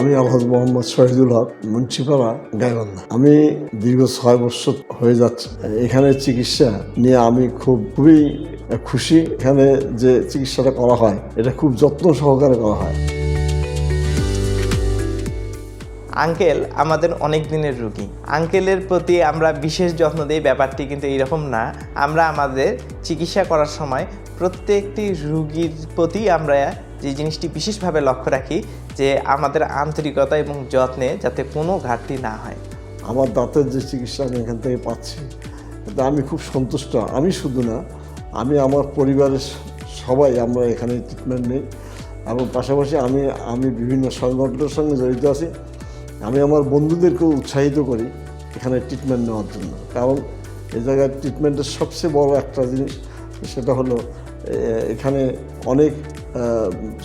আমি আলহাজ মোহাম্মদ শহীদুল হক, মুন্সিপাড়া, গাইবান্ধা। আমি দীর্ঘ ছয় বছর হয়ে যাচ্ছে। এখানে চিকিৎসা নিয়ে আমি খুব, খুবই খুশি। এখানে যে চিকিৎসাটা করা হয়, এটা খুব যত্ন সহকারে করা হয়। আঙ্কেল আমাদের অনেক দিনের রুগী। আঙ্কেলের প্রতি আমরা বিশেষ যত্ন দিই, ব্যাপারটি কিন্তু এরকম না। আমরা আমাদের চিকিৎসা করার সময় প্রত্যেকটি রুগীর প্রতি আমরা যে জিনিসটি বিশেষভাবে লক্ষ্য রাখি যে আমাদের আন্তরিকতা এবং যত্নে যাতে কোনো ঘাটতি না হয়। আমার দাঁতের যে চিকিৎসা আমি এখান থেকে পাচ্ছি এতে আমি খুব সন্তুষ্ট। আমি শুধু না, আমি আমার পরিবারের সবাই আমরা এখানে ট্রিটমেন্ট নিই। এবং পাশাপাশি আমি আমি বিভিন্ন সংগঠনের সঙ্গে জড়িত আছি। আমি আমার বন্ধুদেরকেও উৎসাহিত করি এখানে ট্রিটমেন্ট নেওয়ার জন্য। কারণ এই জায়গায় ট্রিটমেন্টের সবচেয়ে বড় একটা জিনিস, সেটা হলো এখানে অনেক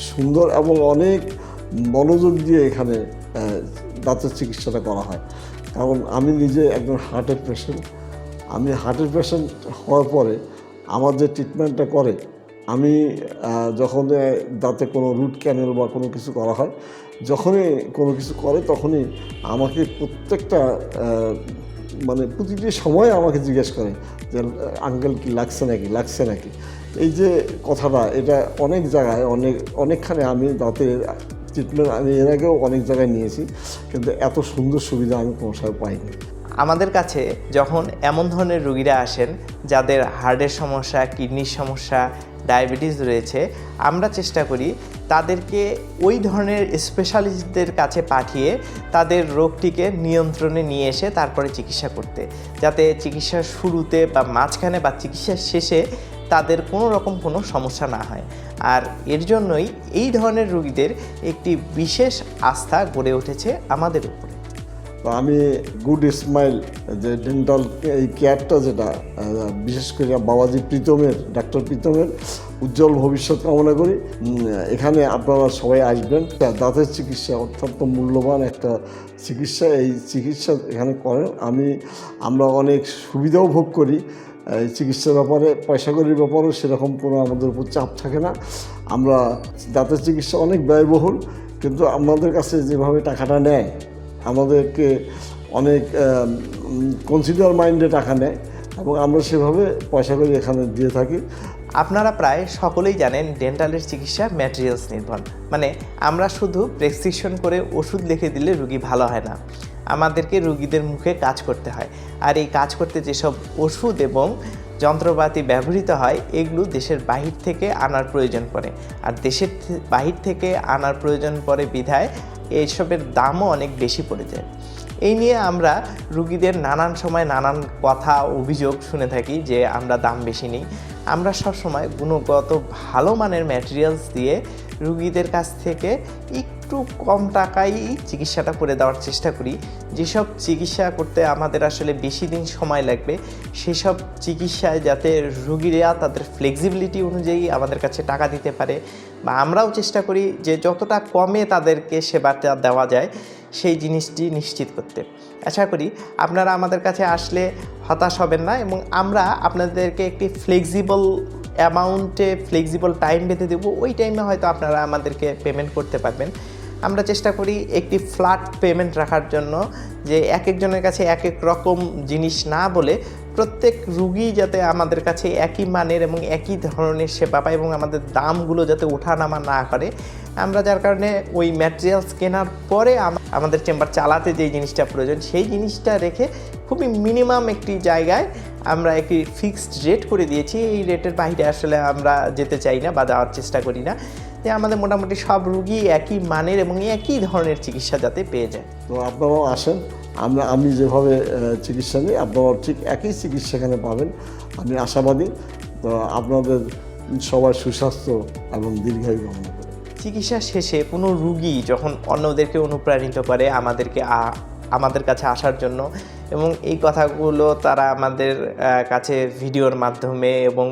সুন্দর এবং অনেক মনোযোগ দিয়ে এখানে দাঁতের চিকিৎসাটা করা হয়। কারণ আমি নিজে একজন হার্টের পেশেন্ট আমি হার্টের পেশেন্ট হওয়ার পরে আমার যে ট্রিটমেন্টটা করে, আমি যখন দাঁতে কোনো রুট ক্যানেল বা কোনো কিছু করা হয়, যখনই কোনো কিছু করে তখনই আমাকে প্রত্যেকটা মানে প্রতিটি সময় আমাকে জিজ্ঞেস করে যে, আঙ্কেল কি লাগছে নাকি? লাগছে নাকি? এই যে কথাটা, এটা অনেক জায়গায়, অনেক, অনেকখানে আমি দাঁতের ট্রিটমেন্ট, আমি এর আগেও অনেক জায়গায় নিয়েছি, কিন্তু এত সুন্দর সুবিধা আমি কোনো সময় পাইনি। আমাদের কাছে যখন এমন ধরনের রুগীরা আসেন, যাদের হার্টের সমস্যা, কিডনির সমস্যা, ডায়াবেটিস রয়েছে, আমরা চেষ্টা করি তাদেরকে ওই ধরনের স্পেশালিস্টদের কাছে পাঠিয়ে তাদের রোগটিকে নিয়ন্ত্রণে নিয়ে এসে তারপরে চিকিৎসা করতে। যাতে চিকিৎসার শুরুতে বা মাঝখানে বা চিকিৎসার শেষে তাদের কোনো রকম কোনো সমস্যা না হয়। আর এর জন্যই এই ধরনের রুগীদের একটি বিশেষ আস্থা গড়ে উঠেছে আমাদের উপরে। তো আমি গুড স্মাইল যে ডেন্টাল এই কেয়ারটা যেটা বিশেষ করে বাবাজি প্রীতমের, ডাক্তার প্রীতমের উজ্জ্বল ভবিষ্যৎ কামনা করি। এখানে আপনারা সবাই আসবেন। দাঁতের চিকিৎসা অত্যন্ত মূল্যবান একটা চিকিৎসা, এই চিকিৎসা এখানে করেন। আমি, আমরা অনেক সুবিধাও ভোগ করি। এই চিকিৎসার ব্যাপারে, পয়সাকড়ির ব্যাপারেও সেরকম কোনো আমাদের উপর চাপ থাকে না। আমরা দাঁতের চিকিৎসা অনেক ব্যয়বহুল, কিন্তু আমাদের কাছে যেভাবে টাকাটা নেয়, আমাদেরকে অনেক কনসিডার মাইন্ডে টাকা নেয়, এবং আমরা সেভাবে পয়সা এখানে দিয়ে থাকি। আপনারা প্রায় সকলেই জানেন ডেন্টালের চিকিৎসা ম্যাটেরিয়ালস নির্ভর। মানে আমরা শুধু প্রেসক্রিপশন করে ওষুধ লিখে দিলে রুগী ভালো হয় না। আমাদেরকে রুগীদের মুখে কাজ করতে হয়। আর এই কাজ করতে যেসব ওষুধ এবং যন্ত্রপাতি ব্যবহৃত হয়, এগুলো দেশের বাহির থেকে আনার প্রয়োজন পড়ে। আর দেশের বাহির থেকে আনার প্রয়োজন পড়ে বিধায় এইসবের দামও অনেক বেশি পড়ে যায়। এই নিয়ে আমরা রুগীদের নানান সময় নানান কথা, অভিযোগ শুনে থাকি যে আমরা দাম বেশি নিই। আমরা সবসময় গুণগত ভালো মানের ম্যাটেরিয়ালস দিয়ে রুগীদের কাছ থেকে একটু কম টাকায় চিকিৎসাটা করে দেওয়ার চেষ্টা করি। যেসব চিকিৎসা করতে আমাদের আসলে বেশি দিন সময় লাগবে, সেসব চিকিৎসায় যাতে রুগীরা তাদের ফ্লেক্সিবিলিটি অনুযায়ী আমাদের কাছে টাকা দিতে পারে বা আমরাও চেষ্টা করি যে যতটা কমে তাদেরকে সেবাটা দেওয়া যায়, সেই জিনিসটি নিশ্চিত করতে। আশা করি আপনারা আমাদের কাছে আসলে হতাশ হবেন না এবং আমরা আপনাদেরকে একটি ফ্লেক্সিবল অ্যামাউন্টে ফ্লেক্সিবল টাইম বেঁধে দেবো। ওই টাইমে হয়তো আপনারা আমাদেরকে পেমেন্ট করতে পারবেন। আমরা চেষ্টা করি একটি ফ্ল্যাট পেমেন্ট রাখার জন্য যে এক একজনের কাছে এক এক রকম জিনিস না বলে প্রত্যেক রুগী যাতে আমাদের কাছে একই মানের এবং একই ধরনের সেবা পায় এবং আমাদের দামগুলো যাতে ওঠানামা না করে। আমরা যার কারণে ওই ম্যাটেরিয়ালস কেনার পরে আমাদের চেম্বার চালাতে যে জিনিসটা প্রয়োজন, সেই জিনিসটা রেখে খুবই মিনিমাম একটি জায়গায় আমরা একটি ফিক্সড রেট করে দিয়েছি। এই রেটের বাইরে আসলে আমরা যেতে চাই না বা যাওয়ার চেষ্টা করি না। যে আমাদের মোটামুটি সব রুগী একই মানের এবং একই ধরনের চিকিৎসা যাতে পেয়ে যায়। তো আপনারাও আসেন আমরা আমি যেভাবে চিকিৎসা নিই আপনারাও ঠিক একই চিকিৎসা এখানে পাবেন আমি আশাবাদী। তো আপনাদের সবার সুস্বাস্থ্য এবং দীর্ঘায়ু কামনা করি। চিকিৎসা শেষে কোনো রুগী যখন অন্যদেরকে অনুপ্রাণিত করে আমাদেরকে আমাদের কাছে আসার জন্য এবং এই কথাগুলো তারা আমাদের কাছে ভিডিওর মাধ্যমে এবং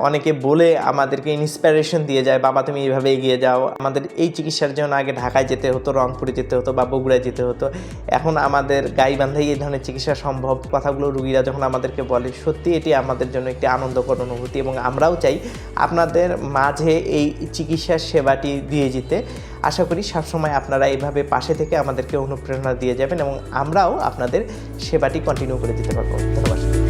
অনেকে বলে আমাদেরকে ইন্সপিরেশন দিয়ে যায়, বাবা, তুমি এইভাবে এগিয়ে যাও। আমাদের এই চিকিৎসার জন্য আগে ঢাকায় যেতে হতো, রংপুরে যেতে হতো বা বগুড়ায় যেতে হতো। এখন আমাদের গাইবান্ধাই এই ধরনের চিকিৎসা সম্ভব। কথাগুলো রুগীরা যখন আমাদেরকে বলে, সত্যি এটি আমাদের জন্য একটি আনন্দকর অনুভূতি এবং আমরাও চাই আপনাদের মাঝে এই চিকিৎসার সেবাটি দিয়ে যেতে। আশা করি সবসময় আপনারা এইভাবে পাশে থেকে আমাদেরকে অনুপ্রেরণা দিয়ে যাবেন এবং আমরাও আপনাদের সেবাটি কন্টিনিউ করে দিতে পারব। ধন্যবাদ।